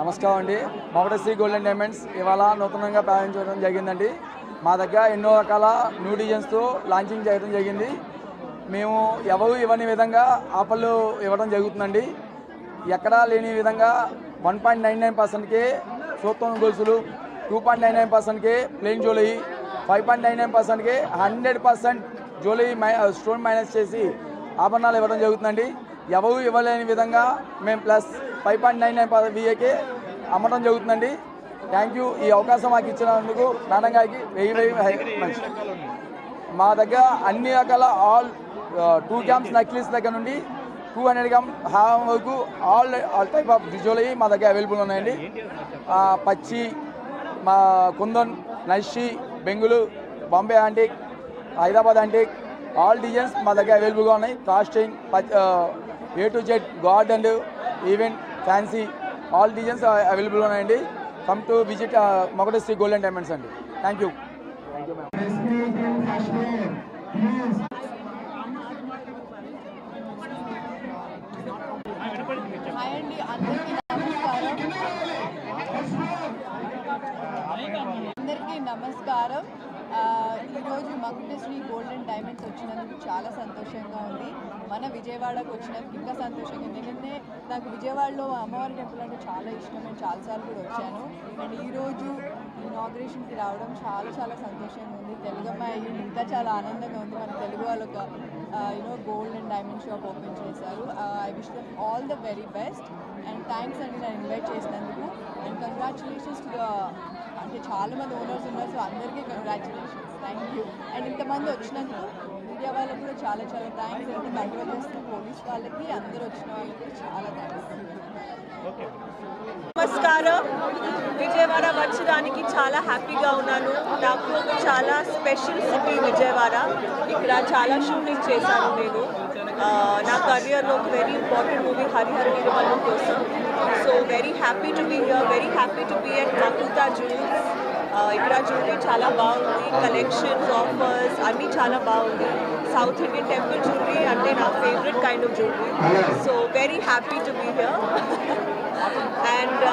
నమస్కారం అండి. మమటశ్రీ golden diamonds ఇవాళ నూతనంగా ప్రారంభించడం జరిగిందండి. మా దగ్గర ఎన్నో రకాల న్యూ డిజైన్స్తో లాంచింగ్ చేయడం జరిగింది. మేము ఎవరు ఇవ్వని విధంగా ఆఫర్లు ఇవ్వడం జరుగుతుందండి. ఎక్కడా లేని విధంగా వన్ పాయింట్ నైన్ నైన్ పర్సెంట్కి సూత్రం గొలుసులు టూ పాయింట్ నైన్ నైన్ పర్సెంట్కి plain jewellery five point nine nine పర్సెంట్కి hundred percent jewellery my stone minus చేసి ఆభరణాలు ఇవ్వడం జరుగుతుందండి. ఎవరు ఇవ్వలేని విధంగా మేము plus five point nine nine విఏకి అమ్మడం జరుగుతుందండి. థ్యాంక్ యూ ఈ అవకాశం మాకు ఇచ్చినందుకు మేడం గారికి వెయ్యి వెయ్యి. హై- మంచి. మా దగ్గర అన్ని రకాల ఆల్ టూ గ్రామ్స్ నెక్లెస్ దగ్గర నుండి టూ హండ్రెడ్ గ్రామ్ హారం వరకు all all type of jewellery మా దగ్గర అవైలబుల్ ఉన్నాయండి. పచ్చి మా Kundan నషి Bengaluru Bombay antique Hyderabad antique all designs మా దగ్గర అవైలబుల్గా ఉన్నాయి. Casting A to Z God and event fancy all designs available ఉన్నాయండి come to visit Mogatashri golden diamonds అండి thank you thank you ma'am అందరికీ నమస్కారం. ఈరోజు మకుటశ్రీ గోల్డెన్ డైమండ్స్ వచ్చినందుకు చాలా సంతోషంగా ఉంది. మన విజయవాడకు వచ్చినందుకు ఇంకా సంతోషంగా ఉంది. ఎందుకంటే నాకు విజయవాడలో అమ్మవారి టెంపుల్ అంటే చాలా ఇష్టం. నేను చాలాసార్లు కూడా వచ్చాను. అండ్ ఈరోజు ఇనాగ్రేషన్కి రావడం చాలా చాలా సంతోషంగా ఉంది. తెలుగు అమ్మాయి ఇంకా చాలా ఆనందంగా ఉంది. మన తెలుగు వాళ్ళు ఒక Uno gold and diamond shop open చేశారు. I wish them all the very best and thanks అండి నన్ను ఇన్వైట్ చేసినందుకు. అండ్ కంగ్రాచులేషన్స్ టు ద అంటే చాలా మంది ఓనర్స్ ఉన్నారు సో అందరికీ కంగ్రాచులేషన్స్ థ్యాంక్ యూ అండ్ ఇంతమంది వచ్చినందుకు మీడియా వాళ్ళకి కూడా చాలా చాలా థ్యాంక్స్ అంటే కంట్రోల్ చేస్తున్న పోలీస్ వాళ్ళకి అందరూ వచ్చిన వాళ్ళకి చాలా థ్యాంక్స్ నమస్కారం. విజయవాడ వచ్చడానికి చాలా హ్యాపీగా ఉన్నాను. నాకు ఒక చాలా స్పెషల్ సిటీ విజయవాడ. ఇక్కడ చాలా షూటింగ్ చేశాను నేను. నా కెరియర్లో ఒక very important movie Harihara Veeravallam కోసం. So very happy to be here very happy to be at Makuta juice ఇక్కడ జ్యువెలరీ చాలా బాగుంది కలెక్షన్స్ ఆఫర్స్ అన్నీ చాలా బాగుంది సౌత్ ఇండియన్ టెంపుల్ జ్యువెలరీ అంటే నా favourite kind of jewellery so very happy to be here and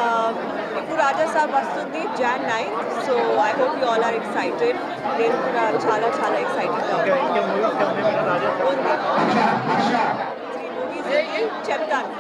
ఇప్పుడు రాజా సాబ్ వస్తుంది Jan ninth so I hope you all are excited నేను కూడా చాలా చాలా ఎక్సైటెడ్గా ఉంది త్రీ మూవీస్ చెప్తాను